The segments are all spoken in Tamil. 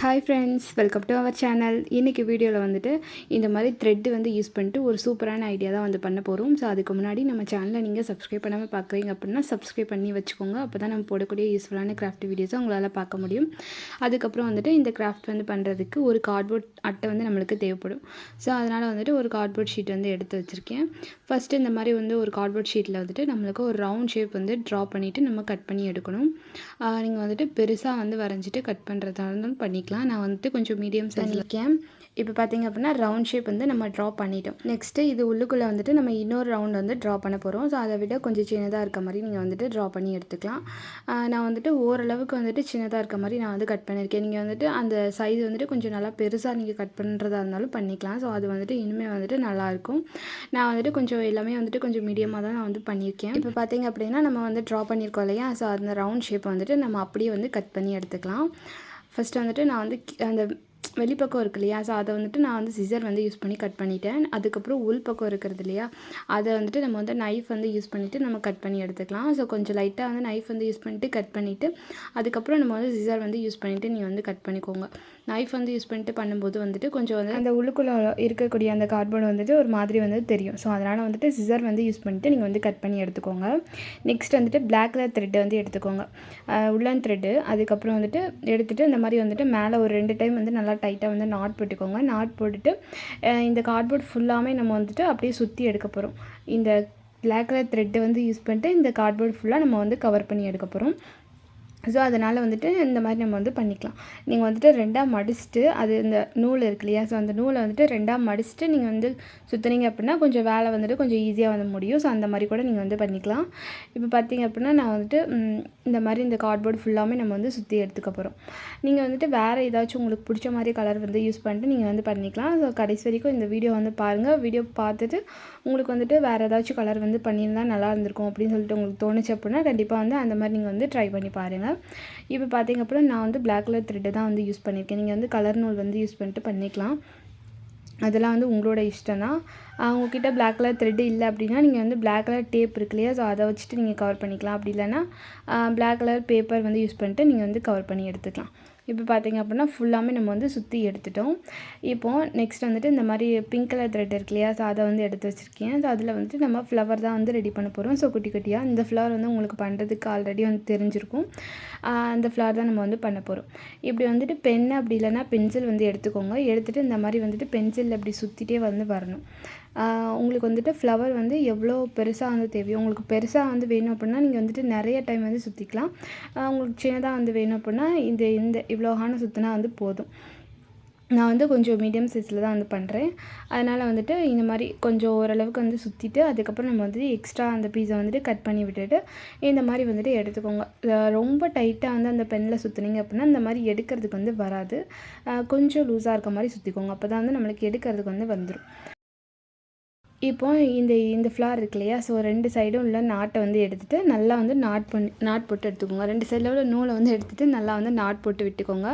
Hi friends welcome to our channel இன்றைக்கி வீடியோவில் வந்துட்டு இந்த மாதிரி த்ரெட்டு வந்து யூஸ் பண்ணிட்டு ஒரு சூப்பரான ஐடியா தான் வந்து பண்ண போகிறோம் ஸோ அதுக்கு முன்னாடி நம்ம சேனலை நீங்கள் சப்ஸ்கிரைப் பண்ணாமல் பார்க்குறீங்க அப்படின்னா சப்ஸ்கிரைப் பண்ணி வச்சுக்கோங்க. அப்போ தான் நம்ம போடக்கூடிய யூஸ்ஃபுல்லான கிராஃப்ட் வீடியோஸை உங்களால் பார்க்க முடியும். அதுக்கப்புறம் வந்துட்டு இந்த கிராஃப்ட் வந்து பண்ணுறதுக்கு ஒரு கார்ட்போர்ட் அட்டை வந்து நம்மளுக்கு தேவைப்படும். ஸோ அதனால் வந்துட்டு ஒரு கார்ட்போர்ட் ஷீட் வந்து எடுத்து வச்சுருக்கேன். ஃபஸ்ட்டு இந்த மாதிரி வந்து ஒரு கார்ட்போர்ட் ஷீட்டில் வந்துட்டு நம்மளுக்கு ஒரு ரவுண்ட் ஷேப் வந்து ட்ரா பண்ணிவிட்டு நம்ம கட் பண்ணி எடுக்கணும். நீங்கள் வந்துட்டு பெருசாக வந்து வரைஞ்சிட்டு கட் பண்ணுறதா இருந்தாலும் பண்ணிக்கலாம். பண்ணிக்கலாம். நான் வந்துட்டு கொஞ்சம் மீடியம் சைஸ் இருக்கேன். இப்போ பார்த்திங்க அப்படின்னா ரவுண்ட் ஷேப் வந்து நம்ம ட்ரா பண்ணிட்டோம். நெக்ஸ்ட்டு இது உள்ளுக்குள்ளே வந்துட்டு நம்ம இன்னொரு ரவுண்ட் வந்து ட்ரா பண்ண போகிறோம் ஸோ அதை விட கொஞ்சம் சின்னதாக இருக்க மாதிரி நீங்கள் வந்துட்டு ட்ரா பண்ணி எடுத்துக்கலாம். நான் வந்துட்டு ஓரளவுக்கு வந்துட்டு சின்னதாக இருக்க மாதிரி நான் வந்து கட் பண்ணியிருக்கேன். நீங்கள் வந்துட்டு அந்த சைஸ் வந்துட்டு கொஞ்சம் நல்லா பெருசாக நீங்கள் கட் பண்ணுறதா இருந்தாலும் பண்ணிக்கலாம். ஸோ அது வந்துட்டு இனிமேல் வந்துட்டு நல்லாயிருக்கும் நான் வந்துட்டு கொஞ்சம் எல்லாமே வந்துட்டு கொஞ்சம் மீடியமாக தான் நான் வந்து பண்ணியிருக்கேன். இப்போ பார்த்திங்க அப்படின்னா நம்ம வந்து ட்ரா பண்ணியிருக்கோம் இல்லையா? ஸோ அந்த ரவுண்ட் ஷேப்பை வந்துட்டு நம்ம அப்படியே வந்து கட் பண்ணி எடுத்துக்கலாம். ஃபஸ்ட்டு வந்துட்டு நான் வந்து அந்த வெளிப்பக்கம் இருக்கு இல்லையா? ஸோ அதை வந்துட்டு நான் வந்து சிசர் வந்து யூஸ் பண்ணி கட் பண்ணிட்டேன். அதுக்கப்புறம் உள் பக்கம் இருக்கிறது இல்லையா? அதை வந்துட்டு நம்ம வந்து நைஃப் வந்து யூஸ் பண்ணிவிட்டு நம்ம கட் பண்ணி எடுத்துக்கலாம். ஸோ கொஞ்சம் லைட்டாக வந்து நைஃப் வந்து யூஸ் பண்ணிவிட்டு கட் பண்ணிவிட்டு அதுக்கப்புறம் நம்ம வந்து சிசர் வந்து யூஸ் பண்ணிவிட்டு நீங்கள் வந்து கட் பண்ணிக்கோங்க. நைஃப் வந்து யூஸ் பண்ணிட்டு பண்ணும்போது வந்துட்டு கொஞ்சம் வந்து அந்த உள்ளுக்குள்ளே இருக்கக்கூடிய அந்த கார்ட்போர்டு வந்துட்டு ஒரு மாதிரி வந்து தெரியும். ஸோ அதனால் வந்துட்டு சிசர் வந்து யூஸ் பண்ணிவிட்டு நீங்கள் வந்து கட் பண்ணி எடுத்துக்கோங்க. நெக்ஸ்ட் வந்துட்டு பிளாக் கலர் த்ரெட்டு வந்து எடுத்துக்கோங்க. உள்ளன் த்ரெட்டு அதுக்கப்புறம் வந்துட்டு எடுத்துகிட்டு இந்த மாதிரி வந்துட்டு மேலே ஒரு ரெண்டு டைம் வந்து நல்லா டைட்டாக வந்து நாட் போட்டுக்கோங்க. நாட் போட்டுட்டு இந்த கார்ட்போர்ட் ஃபுல்லாமே நம்ம வந்துட்டு அப்படியே சுற்றி எடுக்க போகிறோம் இந்த பிளாக் கலர் த்ரெட்டு வந்து யூஸ் பண்ணிட்டு இந்த கார்ட்போர்ட் ஃபுல்லாக நம்ம வந்து கவர் பண்ணி எடுக்க போகிறோம் ஸோ அதனால் வந்துட்டு இந்த மாதிரி நம்ம வந்து பண்ணிக்கலாம். நீங்கள் வந்துட்டு ரெண்டாக மடிச்சுட்டு அது இந்த நூல் இருக்கு இல்லையா? ஸோ அந்த நூலை வந்துட்டு ரெண்டாக மடிச்சுட்டு நீங்கள் வந்து சுற்றுனீங்க அப்படின்னா கொஞ்சம் வேலை வந்துட்டு கொஞ்சம் ஈஸியாக வந்து முடியும். ஸோ அந்த மாதிரி கூட நீங்கள் வந்து பண்ணிக்கலாம். இப்போ பார்த்தீங்க அப்படின்னா நான் வந்துட்டு இந்த மாதிரி இந்த கார்ட்போர்டு ஃபுல்லாமே நம்ம வந்து சுற்றி எடுத்துக்க போகிறோம் நீங்கள் வந்துட்டு வேறு ஏதாச்சும் உங்களுக்கு பிடிச்ச மாதிரி கலர் வந்து யூஸ் பண்ணிட்டு நீங்கள் வந்து பண்ணிக்கலாம். ஸோ கடைசி வரைக்கும் இந்த வீடியோ வந்து பாருங்கள் வீடியோ பார்த்துட்டு உங்களுக்கு வந்துட்டு வேறு ஏதாச்சும் கலர் வந்து பண்ணியிருந்தால் நல்லா இருந்திருக்கும் அப்படின்னு சொல்லிட்டு உங்களுக்கு தோணுச்சு அப்படின்னா கண்டிப்பாக வந்து அந்த மாதிரி நீங்கள் வந்து ட்ரை பண்ணி பாருங்கள் இப்போ பார்த்திங்க அப்புறம் நான் வந்து பிளாக் கலர் த்ரெட்டு தான் வந்து யூஸ் பண்ணியிருக்கேன். நீங்கள் வந்து கலர் நூல் வந்து யூஸ் பண்ணிட்டு பண்ணிக்கலாம். அதெல்லாம் வந்து உங்களோட இஷ்டம் தான். அவங்கக்கிட்ட பிளாக் கலர் த்ரெட்டு இல்லை அப்படின்னா நீங்கள் வந்து பிளாக் கலர் டேப் இருக்கு இல்லையா? ஸோ அதை வச்சுட்டு நீங்கள் கவர் பண்ணிக்கலாம். அப்படி இல்லைன்னா பிளாக் கலர் பேப்பர் வந்து யூஸ் பண்ணிட்டு நீங்கள் வந்து கவர் பண்ணி எடுத்துக்கலாம். இப்போ பார்த்திங்க அப்படின்னா ஃபுல்லாமே நம்ம வந்து சுற்றி எடுத்துட்டோம். இப்போது நெக்ஸ்ட் வந்துட்டு இந்த மாதிரி பிங்க் கலர் த்ரெட் இருக்கு இல்லையா? ஸோ அதை வந்து எடுத்து வச்சுருக்கேன். ஸோ அதில் வந்துட்டு நம்ம ஃப்ளவர் தான் வந்து ரெடி பண்ண போகிறோம் ஸோ குட்டி குட்டியாக இந்த ஃப்ளவர் வந்து உங்களுக்கு பண்ணுறதுக்கு ஆல்ரெடி வந்து தெரிஞ்சிருக்கும். அந்த ஃப்ளவர் தான் நம்ம வந்து பண்ண போகிறோம் இப்படி வந்துட்டு பென் அப்படி இல்லைன்னா பென்சில் வந்து எடுத்துக்கோங்க. எடுத்துகிட்டு இந்த மாதிரி வந்துட்டு பென்சிலில் அப்படி சுற்றிட்டே வந்து வரணும். உங்களுக்கு வந்துட்டு ஃப்ளவர் வந்து எவ்வளோ பெருசாக வந்து தேவையோ உங்களுக்கு பெருசாக வந்து வேணும் அப்படின்னா நீங்கள் வந்துட்டு நிறைய டைம் வந்து சுற்றிக்கலாம் உங்களுக்கு சின்னதாக வந்து வேணும் அப்படின்னா இந்த இந்த இவ்வளோ ஹான சுற்றினா வந்து போதும். நான் வந்து கொஞ்சம் மீடியம் சைஸில் தான் வந்து பண்ணுறேன் அதனால் வந்துட்டு இந்த மாதிரி கொஞ்சம் ஓரளவுக்கு வந்து சுற்றிட்டு அதுக்கப்புறம் நம்ம வந்துட்டு எக்ஸ்ட்ரா அந்த பீஸை வந்துட்டு கட் பண்ணி விட்டுட்டு இந்த மாதிரி வந்துட்டு எடுத்துக்கோங்க. ரொம்ப டைட்டாக வந்து அந்த பெண்ணில் சுற்றுனீங்க அப்படின்னா இந்த மாதிரி எடுக்கிறதுக்கு வந்து வராது. கொஞ்சம் லூஸாக இருக்க மாதிரி சுற்றிக்கோங்க அப்போ தான் வந்து நம்மளுக்கு எடுக்கிறதுக்கு வந்து வந்துடும் இப்போ இந்த இந்த ஃப்ளார் இருக்கு இல்லையா? ஸோ ரெண்டு சைடும் உள்ள நாட்டை வந்து எடுத்துகிட்டு நல்லா வந்து நாட் பண்ணி நாட் போட்டு எடுத்துக்கோங்க. ரெண்டு சைடில் உள்ள நூலை வந்து எடுத்துகிட்டு நல்லா வந்து நாட் போட்டு விட்டுக்கோங்க.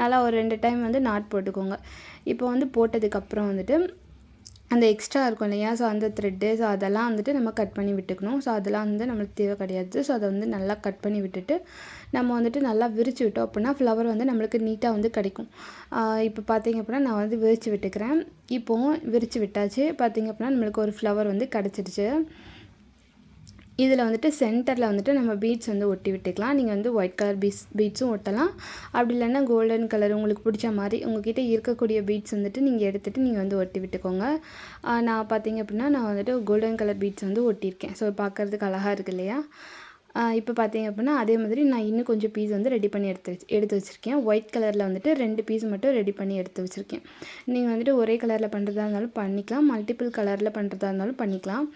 நல்லா ஒரு ரெண்டு டைம் வந்து நாட் போட்டுக்கோங்க. இப்போ வந்து போட்டதுக்கப்புறம் வந்துட்டு அந்த எக்ஸ்ட்ரா இருக்கும் இல்லையா? ஸோ அந்த த்ரெட்டு ஸோ அதெல்லாம் வந்துட்டு நம்ம கட் பண்ணி விட்டுக்கணும். ஸோ அதெல்லாம் வந்து நம்மளுக்கு தேவை கிடையாது. ஸோ அதை வந்து நல்லா கட் பண்ணி விட்டுட்டு நம்ம வந்துட்டு நல்லா விரித்து விட்டோம் அப்படின்னா ஃப்ளவர் வந்து நம்மளுக்கு நீட்டாக வந்து கிடைக்கும். இப்போ பார்த்திங்க அப்படின்னா நான் வந்து விரித்து விட்டுக்கிறேன். இப்போது விரித்து விட்டாச்சு. பார்த்திங்க அப்படின்னா நம்மளுக்கு ஒரு ஃப்ளவர் வந்து கிடச்சிருச்சு இதில் வந்துட்டு சென்டரில் வந்துட்டு நம்ம பீட்ஸ் வந்து ஒட்டி விட்டுக்கலாம். நீங்கள் வந்து ஒயிட் கலர் பீட்ஸ் பீட்ஸும் ஒட்டலாம். அப்படி இல்லைன்னா கோல்டன் கலர் உங்களுக்கு பிடிச்ச மாதிரி உங்ககிட்ட இருக்கக்கூடிய பீட்ஸ் வந்துட்டு நீங்கள் எடுத்துகிட்டு நீங்கள் வந்து ஒட்டி விட்டுக்கோங்க. நான் பார்த்தீங்க அப்படின்னா நான் வந்துட்டு கோல்டன் கலர் பீட்ஸ் வந்து ஒட்டியிருக்கேன். ஸோ பார்க்குறதுக்கு அழகாக இருக்கு இல்லையா? இப்போ பார்த்தீங்க அப்படின்னா அதே மாதிரி நான் இன்னும் கொஞ்சம் பீஸ் வந்து ரெடி பண்ணி எடுத்து வச்சு எடுத்து வச்சுருக்கேன். ஒயிட் கலரில் வந்துட்டு ரெண்டு பீஸ் மட்டும் ரெடி பண்ணி எடுத்து வச்சுருக்கேன். நீங்கள் வந்துட்டு ஒரே கலரில் பண்ணுறதா இருந்தாலும் பண்ணிக்கலாம். மல்டிபிள் கலரில் பண்ணுறதா இருந்தாலும் பண்ணிக்கலாம்.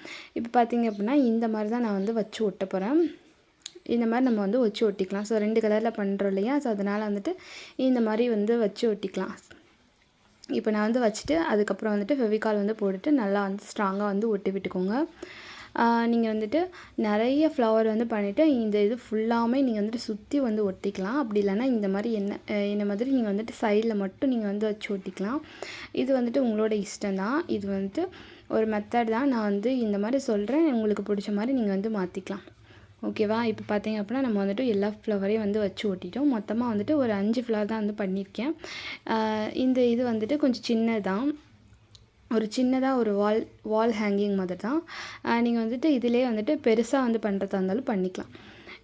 இப்போ பார்த்தீங்க அப்படின்னா இந்த மாதிரி தான் நான் வந்து வச்சு ஒட்ட போகிறேன் இந்த மாதிரி நம்ம வந்து வச்சு ஒட்டிக்கலாம். ஸோ ரெண்டு கலரில் பண்ணுறோம் இல்லையா? ஸோ அதனால் வந்துட்டு இந்த மாதிரி வந்து வச்சு ஒட்டிக்கலாம். இப்போ நான் வந்து வச்சுட்டு அதுக்கப்புறம் வந்துட்டு ஃபெவிகால் வந்து போட்டுட்டு நல்லா வந்து ஸ்ட்ராங்காக வந்து ஒட்டி விட்டுக்கோங்க. நீங்கள் வந்துட்டு நிறைய ஃப்ளவர் வந்து பண்ணிவிட்டு இந்த இது ஃபுல்லாமே நீங்கள் வந்துட்டு சுற்றி வந்து ஒட்டிக்கலாம். அப்படி இல்லைன்னா இந்த மாதிரி என்ன இந்த மாதிரி நீங்கள் வந்துட்டு சைடில் மட்டும் நீங்கள் வந்து வச்சு ஒட்டிக்கலாம். இது வந்துட்டு உங்களோட இஷ்டம் தான். இது வந்துட்டு ஒரு மெத்தட் தான். நான் வந்து இந்த மாதிரி சொல்கிறேன் உங்களுக்கு பிடிச்ச மாதிரி நீங்கள் வந்து மாற்றிக்கலாம் ஓகேவா இப்போ பார்த்தீங்க அப்படின்னா நம்ம வந்துட்டு எல்லா ஃப்ளவரையும் வந்து வச்சு ஒட்டிட்டோம். மொத்தமாக வந்துட்டு ஒரு அஞ்சு ஃப்ளவர் தான் வந்து பண்ணியிருக்கேன். இந்த இது வந்துட்டு கொஞ்சம் சின்னதான் ஒரு சின்னதாக ஒரு வால் வால் ஹேங்கிங் மாதிரி தான் நீங்கள் வந்துட்டு இதிலே வந்துட்டு பெருசாக வந்து பண்ணுறதா இருந்தாலும் பண்ணிக்கலாம்.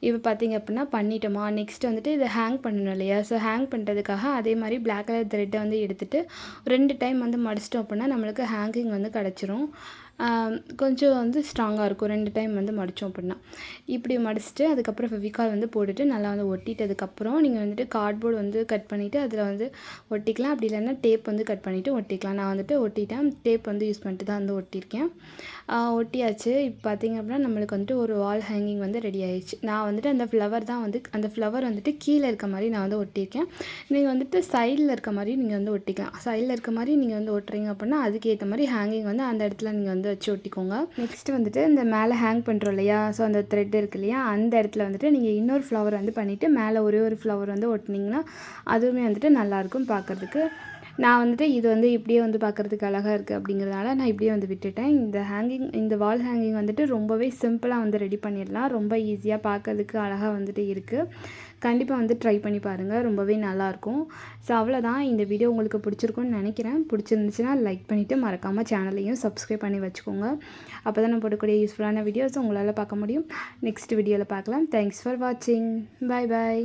இப்போ பார்த்தீங்க அப்படின்னா பண்ணிட்டோமா? நெக்ஸ்ட் வந்துட்டு இதை ஹேங் பண்ணணும் இல்லையா? ஸோ ஹேங் பண்ணுறதுக்காக அதே மாதிரி பிளாக் கலர் த்ரெட்டை வந்து எடுத்துகிட்டு ரெண்டு டைம் வந்து மடிச்சிட்டோம் அப்படின்னா நம்மளுக்கு ஹேங்கிங் வந்து கிடச்சிரும். கொஞ்சம் வந்து ஸ்ட்ராங்காக இருக்கும். ரெண்டு டைம் வந்து மடித்தோம் அப்படின்னா. இப்படி மடிச்சுட்டு அதுக்கப்புறம் ஃபெவிகால் வந்து போட்டுட்டு நல்லா வந்து ஒட்டிட்டதுக்கப்புறம் நீங்கள் வந்துட்டு கார்ட்போர்டு வந்து கட் பண்ணிவிட்டு அதில் வந்து ஒட்டிக்கலாம். அப்படி இல்லைன்னா டேப் வந்து கட் பண்ணிவிட்டு ஒட்டிக்கலாம். நான் வந்துட்டு ஒட்டிட்டேன். டேப் வந்து யூஸ் பண்ணிட்டு தான் வந்து ஒட்டியிருக்கேன். ஒட்டியாச்சு. இப்போ பார்த்திங்க அப்படின்னா நம்மளுக்கு வந்துட்டு ஒரு வால் ஹேங்கிங் வந்து ரெடி ஆயிடுச்சு நான் வந்துட்டு அந்த ஃப்ளவர் தான் வந்து அந்த ஃப்ளவர் வந்துட்டு கீழே இருக்க மாதிரி நான் வந்து ஒட்டியிருக்கேன். நீங்கள் வந்துட்டு சைடில் இருக்க மாதிரி நீங்கள் வந்து ஒட்டிக்கலாம். சைடில் இருக்க மாதிரி நீங்கள் வந்து ஒட்டுறீங்க அப்படின்னா அதுக்கேற்ற மாதிரி ஹேங்கிங் வந்து அந்த இடத்துல நீங்கள் வந்து வச்சு ஒட்டிக்கோங்க. நெக்ஸ்ட் வந்துட்டு இந்த மேலே ஹேங் பண்ணுறோம் இல்லையா? ஸோ அந்த த்ரெட் இருக்கு இல்லையா? அந்த இடத்துல வந்துட்டு நீங்கள் இன்னொரு ஃப்ளவர் வந்து பண்ணிவிட்டு மேலே ஒரே ஒரு ஃப்ளவர் வந்து ஒட்டினீங்கன்னா அதுவுமே வந்துட்டு நல்லாயிருக்கும் பார்க்குறதுக்கு. நான் வந்துட்டு இது வந்து இப்படியே வந்து பார்க்குறதுக்கு அழகாக இருக்குது அப்படிங்கிறதுனால நான் இப்படியே வந்து விட்டுட்டேன். இந்த ஹேங்கிங் இந்த வால் ஹேங்கிங் வந்துட்டு ரொம்பவே சிம்பிளாக வந்து ரெடி பண்ணிடலாம். ரொம்ப ஈஸியாக பார்க்கறதுக்கு அழகாக வந்துட்டு இருக்குது கண்டிப்பாக வந்து ட்ரை பண்ணி பாருங்கள் ரொம்பவே நல்லாயிருக்கும் ஸோ அவ்வளோதான் இந்த வீடியோ உங்களுக்கு பிடிச்சிருக்கும்னு நினைக்கிறேன். பிடிச்சிருந்துச்சுன்னா லைக் பண்ணிவிட்டு மறக்காமல் சேனலையும் சப்ஸ்கிரைப் பண்ணி வச்சுக்கோங்க. அப்போ தான் நான் போடக்கூடிய யூஸ்ஃபுல்லான வீடியோஸ் உங்களால் பார்க்க முடியும். நெக்ஸ்ட் வீடியோவில் பார்க்கலாம். தேங்க்ஸ் ஃபார் வாட்சிங் பை பாய்